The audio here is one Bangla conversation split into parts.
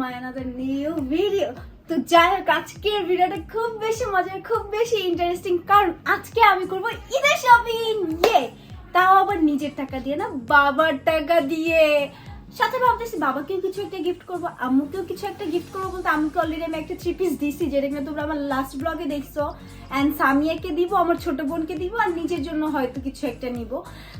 মাই আনাদার নিউ ভিডিও তো যাই হোক আজকের ভিডিওটা খুব বেশি মজার, খুব বেশি ইন্টারেস্টিং কারণ আজকে আমি করব ঈদের শপিং ইয়ে তাও আবার নিজের টাকা দিয়ে না, বাবার টাকা দিয়ে। সাথে ভাবতেছি, বাবাকেও কিছু একটা গিফট করব, আম্মুকেও কিছু একটা গিফট করব বলতে, আম্মুকে অলরেডি আমি একটা থ্রি পিস দিছি, যেটা কিনা তোমরা আমার লাস্ট ব্লগে দেখছ। অ্যান্ড সামিয়াকে দিব, আমার ছোট বোনকে দিব, আর নিজের জন্য হয়তো কিছু একটা নিব।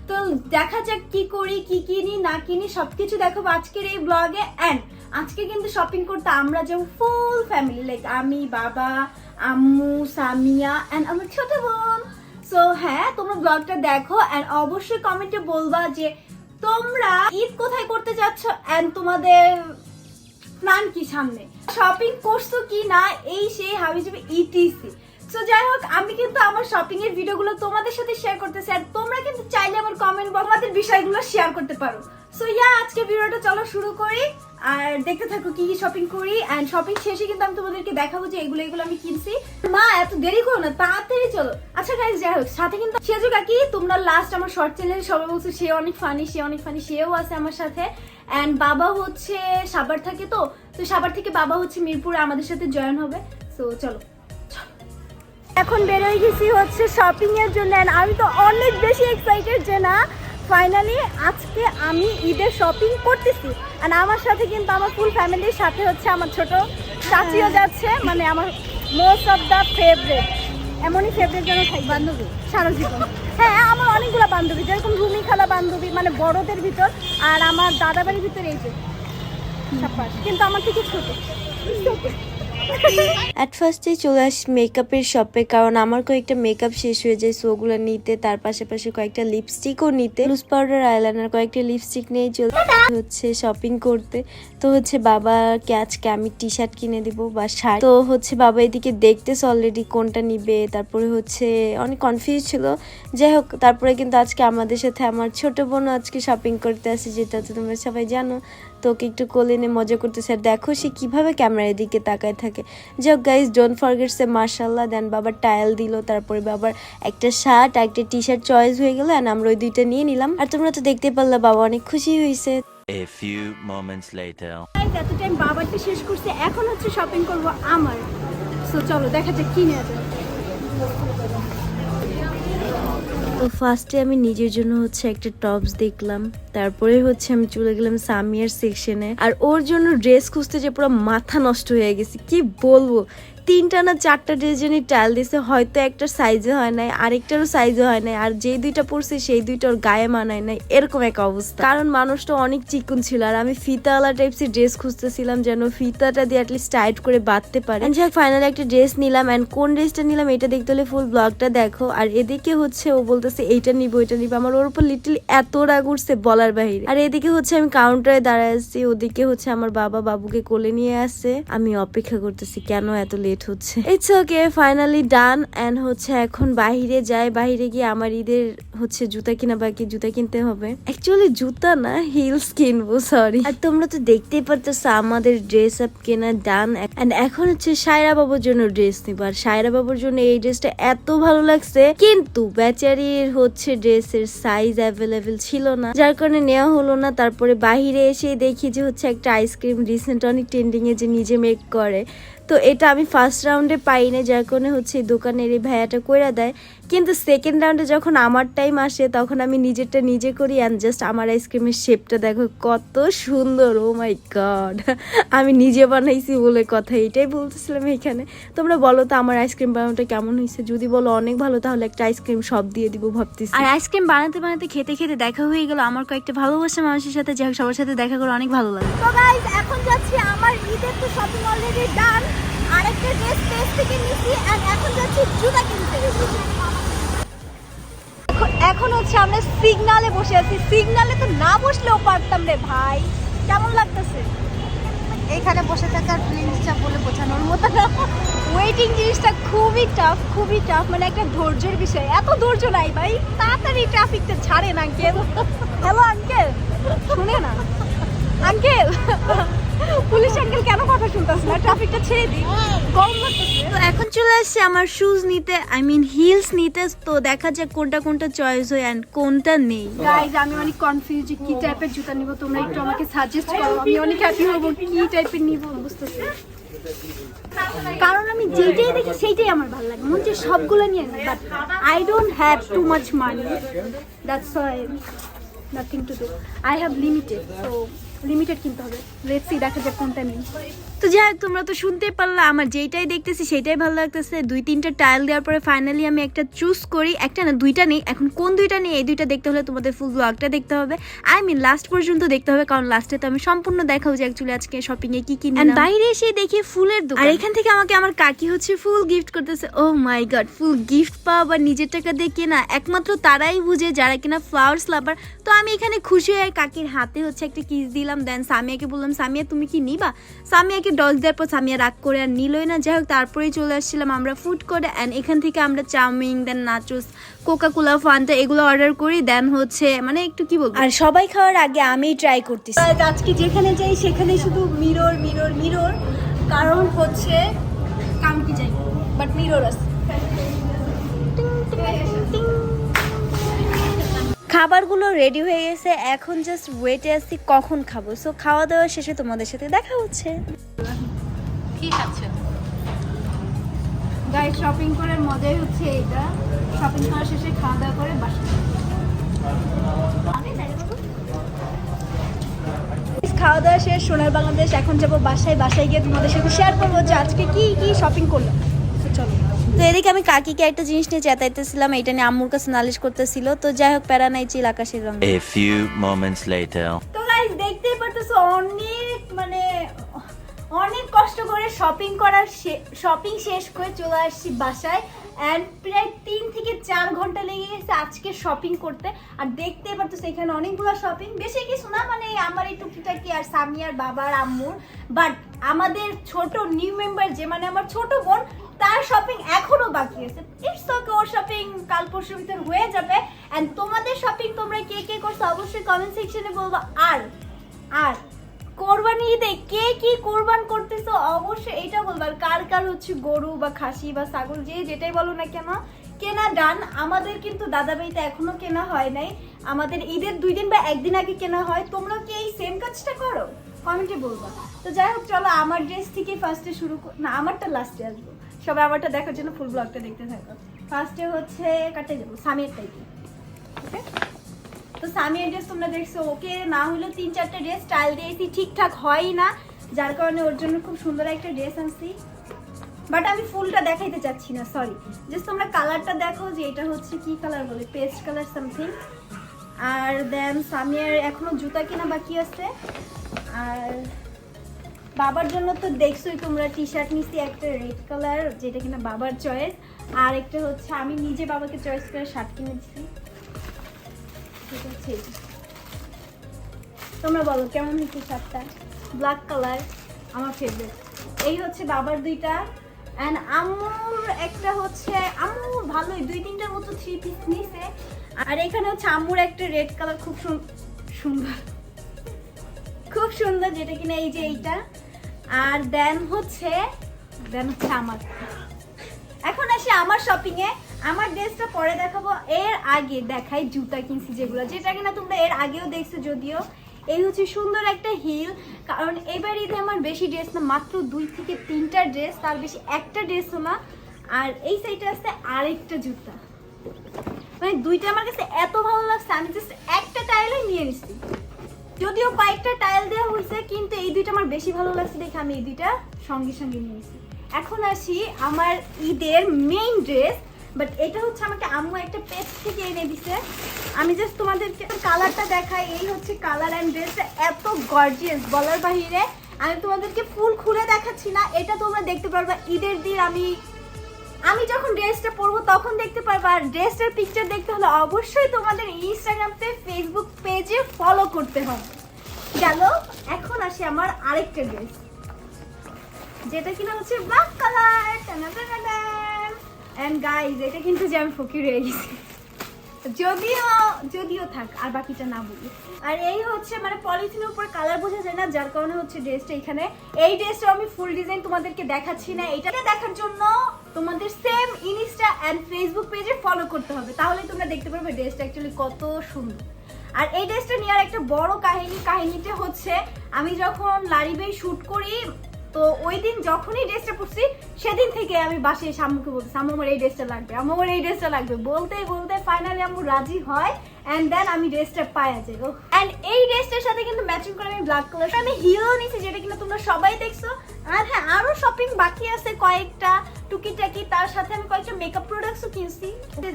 তো দেখা যাক কি করি, কি কিনি, না কিনি, সবকিছু দেখো আজকের এই ব্লগে অ্যান্ড আজকে কিন্তু শপিং করতে আমরা যাব ফুল ফ্যামিলি লাইক আমি, বাবা, আম্মু, সামিয়া অ্যান্ড আমার ছোট বোন। সো হ্যাঁ তোমরা ব্লগটা দেখো অ্যান্ড অবশ্যই কমেন্টে বলবা যে তোমরা ঈদ কোথায় করতে যাচ্ছ অ্যান্ড তোমাদের প্ল্যান কি সামনে? শপিং করছ কি না? এই সেই হাবি যাবে ইটিসি সো যাই হোক, আমি কিন্তু আমার শপিং এর ভিডিওগুলো তোমাদের সাথে শেয়ার করতেছি আর তোমরা কিন্তু চাইলে আমার কমেন্ট বক্স আমাদের বিষয়গুলো শেয়ার করতে পারো। সো ইয়া আজকে ভিডিওটা চলো শুরু করি আর দেখতে থাকো কি কি শপিং করি এন্ড শপিং শেষে কিন্তু আমি তোমাদেরকে দেখাবো যে এগুলো এগুলো আমি কিনছি। মা, এত দেরি করো না, তাড়াতাড়ি চলো। আচ্ছা গাইজ যাই হোক, সাথে কিন্তু সেজু কাকি, তোমরা লাস্ট আমার শর্ট চ্যানেলে সবাই বলছো, সে অনেক ফানি সে অনেক ফানি সেও আছে আমার সাথে। এন্ড বাবা হচ্ছে সাবার থাকে তো তো সাবার থেকে বাবা হচ্ছে মিরপুরে, আমাদের সাথে জয়েন হবে। সো চলো। এখন বেরোয় গেছি হচ্ছে শপিং এর জন্য আমি তো অনেক বেশি এক্সাইটেড যে না ফাইনালি আজকে আমি ঈদের শপিং করতেছি। আর আমার সাথে কিন্তু আমার ফুল ফ্যামিলির সাথে হচ্ছে আমার ছোট চাচিও যাচ্ছে মানে আমার মোস্ট অফ দ্য ফেভারেট এমনই ফেভারেট যেন থাকি। বান্ধবী। সারা জীবন হ্যাঁ আমার অনেকগুলো বান্ধবী যেরকম রুমি খালা বান্ধবী মানে বড়দের ভিতর আর আমার দাদা বাড়ির ভিতর এই যে কিন্তু আমার থেকে ছোট। অ্যাট ফার্স্টে চলে আসি মেকআপের শপে কারণ আমার কয়েকটা মেকআপ শেষ হয়ে যায় সো ওগুলো নিতে, তার পাশাপাশি কয়েকটা লিপস্টিকও নিতে। লুজ পাউডার আইলাইনার কয়েকটা লিপস্টিক নিয়ে চলে হচ্ছে শপিং করতে। তো হচ্ছে বাবাকে আজকে আমি টি শার্ট কিনে দিব বা শার্ট। তো হচ্ছে বাবা এদিকে দেখতেছে অলরেডি কোনটা নিবে, তারপরে হচ্ছে অনেক কনফিউজ ছিল। যাই হোক, তারপরে কিন্তু আজকে আমাদের সাথে আমার ছোট বোনও আজকে শপিং করতে আসে, যেটা তো তোমরা সবাই জানো। তো ওকে একটু কোলে নিয়ে মজা করতেছে আর দেখো সে কীভাবে ক্যামেরার দিকে তাকায় থাকে। যাই হোক গাইজ ডোন্ট ফরগেট সে মার্শাল্লাহ দেন বাবার টায়াল দিল তারপরে বাবার একটা শার্ট আর একটা টি শার্ট চয়েস হয়ে গেল আর আমরা ওই দুইটা নিয়ে নিলাম। আর তোমরা তো দেখতে পারলে বাবা অনেক খুশি হয়েছে। A few moments later. এত টাইম বাবারটা শেষ করছে এখন হচ্ছে শপিং করব আমার। সো চলো দেখা যাক কি নেওয়া যায়। তো ফার্স্টে আমি নিজের জন্য হচ্ছে একটা টপস দেখলাম। তারপরে হচ্ছে আমি চলে গেলাম সামিয়ার সেকশনে আর ওর জন্য ড্রেস খুঁজতে যে পুরো মাথা নষ্ট হয়ে গেছে, কি বলব? তিনটা না চারটা ড্রেস জন্য টাইল দিছে, হয়তো একটা সাইজে হয় নাই, আরেকটারও সাইজে হয় নাই, আর যেই দুইটা পরছে, সেই দুইটা ওর গায়ে মানায় নাই, এরকম এক অবস্থা। কারণ মানুষটা অনেক চিকুন ছিল, আর আমি ফিতাওয়ালা টাইপসের ড্রেস খুঁজতেছিলাম যেন ফিতাটা দিয়ে অ্যাটলিস্ট টাইট করে বাঁধতে পারে। যাক ফাইনালি একটা ড্রেস নিলাম অ্যান্ড কোন ড্রেসটা নিলাম, এটা দেখতে হলে ফুল ব্লগটা দেখো। আর এদিকে হচ্ছে ও বলতেছে, এইটা নিবো, এটা নিবো। আমার ওর উপর লিটল এত রাগ উঠছে বলার বাহিরে। আর এদিকে হচ্ছে আমি কাউন্টারে দাঁড়ায় আছি, ওদিকে হচ্ছে আমার বাবা বাবুকে কোলে নিয়ে আসছে। আমি অপেক্ষা করতেছি, কেন এত লেট হচ্ছে? It's okay finally done end হচ্ছে এখন বাইরে যাই বাইরে গিয়ে আমার ঈদের হচ্ছে জুতা কিনা বাকি জুতা কিনতে হবে। অ্যাকচুয়ালি জুতা না হিলস কিনবো সরি আর তোমরা তো দেখতেই পারতেছো আমাদের ড্রেস আপ কেনা ডান এন্ড এখন হচ্ছে সায়রা বাবুর জন্য ড্রেস নিবো। আর সায়রা বাবুর জন্য এই ড্রেসটা এত ভালো লাগছে, কিন্তু বেচারির হচ্ছে ড্রেসের সাইজ অ্যাভেলেবেল ছিল না। যার কারণে নেওয়া হলো না, তারপরে বাহিরে এসে দেখি যে হচ্ছে একটা আইসক্রিম রিসেন্ট অনেক ট্রেন্ডিংয়ে যে নিজে মেক করে। তো এটা আমি ফার্স্ট রাউন্ডে পাই না যার কারণে হচ্ছে দোকানের এই ভাইয়াটা কইরা দেয় কিন্তু সেকেন্ড রাউন্ডে যখন আমার টাইম আসে তখন আমি নিজেরটা নিজে করি অ্যান্ড জাস্ট আমার আইসক্রিমের শেপটা দেখো কত সুন্দর ও মাই গড আমি নিজে বানাইছি বলে কথা এটাই বলতেছিলাম এখানে। তোমরা বলো তো আমার আইসক্রিম বানানোটা কেমন হয়েছে? যদি বলো অনেক ভালো তাহলে একটা আইসক্রিম সব দিয়ে দিব ভাবতেছি। আর আইসক্রিম বানাতে বানাতে খেতে খেতে দেখা হয়ে গেল আমার কয়েকটা ভালোবাসা মানুষের সাথে যাই সবার সাথে দেখা করে অনেক ভালো লাগে তো গাইস এখন যাচ্ছি আমার ঈদের তো শপিং অলরেডি ডান আরেকটা ড্রেস পেজ থেকে নিছি এন্ড এখন যাচ্ছি জুতা কিনতে। এখন- হচ্ছে আমরা সিগনালে বসে আছি। সিগনালে তো না বসলেও পারতাম রে ভাই। কেমন লাগতেছে? এইখানে বসে থাকার ফিলিংসটা বলে বোঝানোর মতো না। ওয়েটিং জিনিসটা খুবই টাফ খুবই টাফ মানে একটা ধৈর্যের বিষয়। এত ধৈর্য নাই ভাই তাড়াতাড়ি ট্রাফিকটা ছাড়ে না কেউ হ্যালো আঙ্কেল শুনে না? আঙ্কেল পুলিশ আঙ্কেল কেন কথা শুনতেছ না? ট্রাফিকটা ছেড়ে দিই। গরম লাগতেছে। তো এখন চলে আসছে আমার শুজ নিতে আই মিন হিলস নিতে তো দেখা যাক কোনটা কোনটা চয়েস হয় অ্যান্ড কোনটা নেই। গাইজ আমি অনেক কনফিউজ যে কি টাইপের জুতা নিব তোমরা একটু আমাকে সাজেস্ট করো। আমি অনেক হ্যাপি হব কি টাইপের নিব বুঝতেছি? কারণ আমি যেটাই দেখি সেইটাই আমার ভালো লাগে। মনে হচ্ছে সবগুলো নিয়ে নিই but I don't have too much money that's why nothing to do I have limited so limited কিনতে হবে। সি দেখা যাক কোনটা নিই। তো যাই হোক, তোমরা তো শুনতেই পারলা আমার যেইটাই দেখতেছি সেটাই ভালো লাগতেছে। দুই তিনটা টাইল দেওয়ার পরে ফাইনালি আমি একটা চুজ করি। একটা না দুইটা নেই। এখন কোন দুইটা নেই এই দুইটা দেখতে হলে তোমাদের ফুল ব্লগটা দেখতে হবে। আই মিন লাস্ট পর্যন্ত দেখতে হবে কারণ লাস্টে তো আমি সম্পূর্ণ দেখাবো যে অ্যাকচুয়ালি আজকে শপিং এ কি কি নিলাম। বাইরে এসে দেখি ফুলের দোকান। আর এখান থেকে আমাকে আমার কাকি হচ্ছে ফুল গিফট করতেছে। ও মাই গড ফুল গিফট পাওয়া বা নিজের টাকা দিয়ে কেনা একমাত্র তারাই বুঝে যারা কিনা ফ্লাওয়ার্স লাভার তো আমি এখানে খুশি হয়ে কাকির হাতে হচ্ছে একটা কিস দিলাম। দেন সামিয়াকে বললাম সামিয়া তুমি কি নিবা? সামিয়াকে ডল দেওয়ার পর সামিয়া রাগ করে আর নিলই না। যাই হোক তারপরেই চলে আসছিলাম আমরা ফুড করে অ্যান্ড এখান থেকে আমরা chowmein then nachos coca cola Fanta এগুলো অর্ডার করি। দেন হচ্ছে মানে একটু কি বলব? আর সবাই খাওয়ার আগে আমি ট্রাই করতেছি। আজকে যেখানে যাই সেখানে শুধু মিরর মিরর মিরর কারণ হচ্ছে কামকি যাই বাট মিরর আছে। খাবারগুলো রেডি হয়ে গেছে এখন জাস্ট ওয়েটে আসছি কখন খাব। সো খাওয়া দাওয়া শেষে তোমাদের সাথে দেখা হচ্ছে। গাই শপিং করে মজাই হচ্ছে এটা শপিং করার শেষে খাওয়া দাওয়া করে বাসা। খাওয়া দাওয়া শেষ সোনার বাংলাদেশ এখন যাব বাসায়। বাসায় গিয়ে তোমাদের সাথে শেয়ার করব যে আজকে কি কি শপিং করলাম। তো চলো। তো এদিকে আমি কাকিকে একটা জিনিস নিয়ে চেতাইতেছিলাম এটা নিয়ে আম্মুর কাছে নালিশ করতেছিল। তো যাই হোক প্যারা নাই চিল আকাশের রঙ। A few moments later. তো গাইস দেখতেই পারতেছো অনেক মানে অনেক কষ্ট করে শপিং করার শপিং শেষ করে চলে আসছি বাসায়। অ্যান্ড প্রায় তিন থেকে চার ঘণ্টা লেগে গেছে আজকে শপিং করতে। আর দেখতে পারতেছো এখানে অনেকগুলো শপিং বেশি কিছু না মানে আমার এই টুকিটাকি আর সামিয়ার বাবার আম্মুর। বাট আমাদের ছোট নিউ মেম্বার যে মানে আমার ছোট বোন তার শপিং এখনও বাকি আছে। ইটস ওকে ওর শপিং কাল পরশুর ভিতর হয়ে যাবে। এন্ড তোমাদের শপিং তোমরা কে কে করছ অবশ্যই কমেন্ট সেকশনে বলব। আর আর, কোরবানি ঈদে কে কি কোরবান করতেছো অবশ্যই এটা বলব। আর কার কার হচ্ছে গরু বা খাসি বা ছাগল, যে যেটাই বলো না কেন, কেনা ডান। আমাদের কিন্তু দাদা বাড়িতে এখনও কেনা হয় নাই। আমাদের ঈদের দুই দিন বা একদিন আগে কেনা হয়। তোমরা কি এই সেম কাজটা করো? কমেন্টে বলবা। তো যাই হোক, চলো, আমার ড্রেস থেকে ফার্স্টে শুরু না, আমারটা লাস্টে আসব। সবাই আমারটা দেখার জন্য ফুল ব্লগটা দেখতে থাকো। ফার্স্টে হচ্ছে কাটে যাব সামিয়ার টাইপে ওকে? তো সামিয়ার ড্রেস তোমরা দেখছ, ওকে না হলেও তিন চারটে ড্রেস স্টাইল দিয়েছি, ঠিকঠাক হয় না, যার কারণে ওর জন্য খুব সুন্দর একটা ড্রেস আনছি। বাট আমি ফুলটা দেখাইতে চাচ্ছি না সরি জাস্ট তোমরা কালারটা দেখো যে এটা হচ্ছে কি কালার বলে পেস্ট কালার সামথিং আর দেন সামিয়ার এখনও জুতা কেনা বাকি আছে। আর বাবার জন্য তো দেখছোই তোমরা টি শার্ট নিছি, একটা রেড কালার যেটা কিনা বাবার চয়েস আর একটা হচ্ছে আমি নিজে বাবাকে চয়েস করে শার্ট কিনেছি। ঠিক আছে। তোমরা বলো, কেমন হয়েছে শার্টটা ব্ল্যাক কালার আমার ফেভারিট এই হচ্ছে বাবার দুইটা অ্যান্ড আম্মুর একটা হচ্ছে আম্মুর ভালোই, দুই তিনটার মতো থ্রি পিস নিছে, আর এখানে হচ্ছে আম্মুর একটা রেড কালার খুব সুন- সুন্দর। খুব সুন্দর, যেটা কিনা এই যে এইটা। আর দেন হচ্ছে দেন হচ্ছে আমার এখন আসি আমার শপিং এ। আমার ড্রেসটা পরে দেখাবো। এর আগে দেখাই জুতা কিনছি যেগুলো। যেটা কিনা তোমরা এর আগেও দেখছ যদিও। এই হচ্ছে সুন্দর একটা হিল কারণ এবার ঈদে আমার বেশি ড্রেস না, মাত্র দুই থেকে তিনটা ড্রেস তার বেশি একটা ড্রেসও না। আর এই সাইডে আছে আরেকটা জুতা। মানে দুইটা আমার কাছে এত ভালো লাগছে, আমি জাস্ট একটা টাইলে নিয়ে নিচ্ছি যদিও কয়েকটা টাইল দেওয়া হয়েছে, কিন্তু এই দুইটা আমার বেশি ভালো লাগছে দেখে আমি এই দুইটা সঙ্গে সঙ্গে নিয়েছি এখন আসি আমার ঈদের মেইন ড্রেস বাট এটা হচ্ছে আমাকে আম্মু একটা পেজ থেকে এনে দিছে। আমি জাস্ট তোমাদেরকে কালারটা দেখাই, এই হচ্ছে কালার অ্যান্ড ড্রেসটা এত গর্জিয়াস বলার বাহিরে। আমি তোমাদেরকে ফুল খুলে দেখাচ্ছি না, এটা তোমরা দেখতে পারবা। ঈদের দিন আমি আমি যখন ড্রেসটা পরবো, তখন দেখতে পারব। আর ড্রেসটার পিকচার দেখতে হলে অবশ্যই তোমাদের ইনস্টাগ্রাম পে ফেসবুক পেজে ফলো করতে হবে। গেল এখন আসি আমার আরেকটা ড্রেস যেটা কিনা হচ্ছে ব্ল্যাক কালার এন্ড গাইজ এটা কিন্তু যে আমি ফকির হয়ে গেছি। যদিও যদিও থাক, আর বাকিটা না বলি। আর এই হচ্ছে মানে পলিথিনের উপর কালার বোঝা যায় না, যার কারণে হচ্ছে ড্রেসটা এখানে। এই ড্রেসটা আমি ফুল ডিজাইন তোমাদেরকে দেখাচ্ছি না। এটাকে দেখার জন্য তোমাদের সেম ইনস্টা অ্যান্ড ফেসবুক পেজে ফলো করতে হবে। তাহলে তোমরা দেখতে পারবে ড্রেসটা অ্যাকচুয়ালি কত সুন্দর। আর এই ড্রেসটা নেওয়ার একটা বড় কাহিনী, কাহিনীটা হচ্ছে, আমি যখন লারিবে শুট করি, তো ওই দিন যখনই ড্রেসটা পরছি, সেদিন থেকে আমি বাসে এসে বলছি আম্মু, আমার এই ড্রেসটা লাগবে আমার এই ড্রেসটা লাগবে। বলতে বলতে ফাইনালি আম্মু রাজি হয় অ্যান্ড দেন আমি ড্রেসটা পাই আছে অ্যান্ড এই ড্রেসটার সাথে কিন্তু ম্যাচিং করে আমি ব্ল্যাক কালার আমি হিরো নিয়েছি যেটা কিনা তোমরা সবাই দেখছ। আর হ্যাঁ আরও শপিং বাকি আছে কয়েকটা। টুকিটাকি, তার সাথে আমি কয়েকটা মেকআপ প্রোডাক্টসও কিনছি।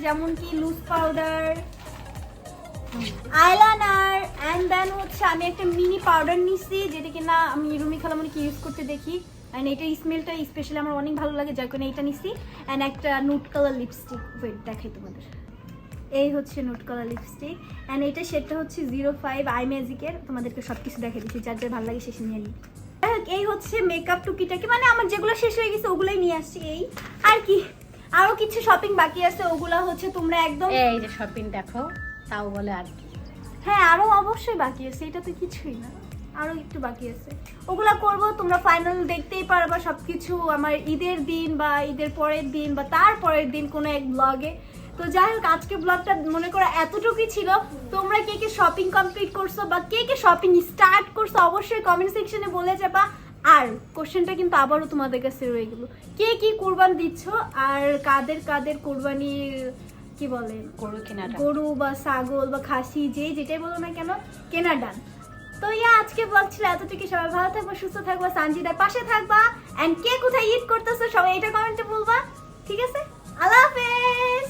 যেমন কি loose powder eyeliner and then হচ্ছে আমি একটা মিনি পাউডার নিছি, যেটা কিনা আমি রুমি খালামণিকে ইউজ করতে দেখি। এন্ড এটা স্মেলটা স্পেশালি আমার অনেক ভালো লাগে, যার কারণে এটা নিছি। এন্ড একটা নুট কালার লিপস্টিক ওয়েট দেখাই তোমাদের। এই হচ্ছে নুট কালার লিপস্টিক এন্ড এটা সেটটা হচ্ছে জিরো ফাইভ আই ম্যাজিকের তোমাদেরকে সব কিছু দেখে দিচ্ছি, যার যার ভালো লাগে শেষে নিয়ে নিই এই হচ্ছে মেকআপ টুকিটাকি। মানে আমার যেগুলো শেষ হয়ে গেছে ওগুলোই নিয়ে আসছি এই। আর কি? আরও কিছু শপিং বাকি আছে ওগুলা হচ্ছে তোমরা একদম এই যে শপিং দেখো তাও বলে আর কি। হ্যাঁ আরও অবশ্যই বাকি আছে এটা তো কিছুই না। আরও একটু বাকি আছে। ওগুলা করব তোমরা ফাইনাল দেখতেই পারবা সবকিছু। আমার ঈদের দিন বা ঈদের পরের দিন বা তার পরের দিন কোনো এক ব্লগে তো যাই হোক আজকে ব্লগটা মনে করো এতটুকুই ছিল। তোমরা কে কে শপিং কমপ্লিট করছ বা কে কে শপিং স্টার্ট করছ অবশ্যই কমেন্ট সেকশনে বলে যাবা। আর কোশ্চেনটা কিন্তু আবারও তোমাদের কাছে রয়ে গেল। কে কি কোরবান দিচ্ছ আর কাদের কাদের কোরবানির কি বলে? গরু কেনাটা গরু বা ছাগল বা খাসি যে যেটাই বলো না কেন কেনা ডান তো ইয়া আজকে ব্লগ ছিল এতটুকু সবাই ভালো থাকবা সুস্থ থাকবা সানজিদার পাশে থাকবা। অ্যান্ড কে কোথায় ঈদ করতেছো সবাই এটা কমেন্টে বলবা। ঠিক আছে? আল্লাহ হাফেজ!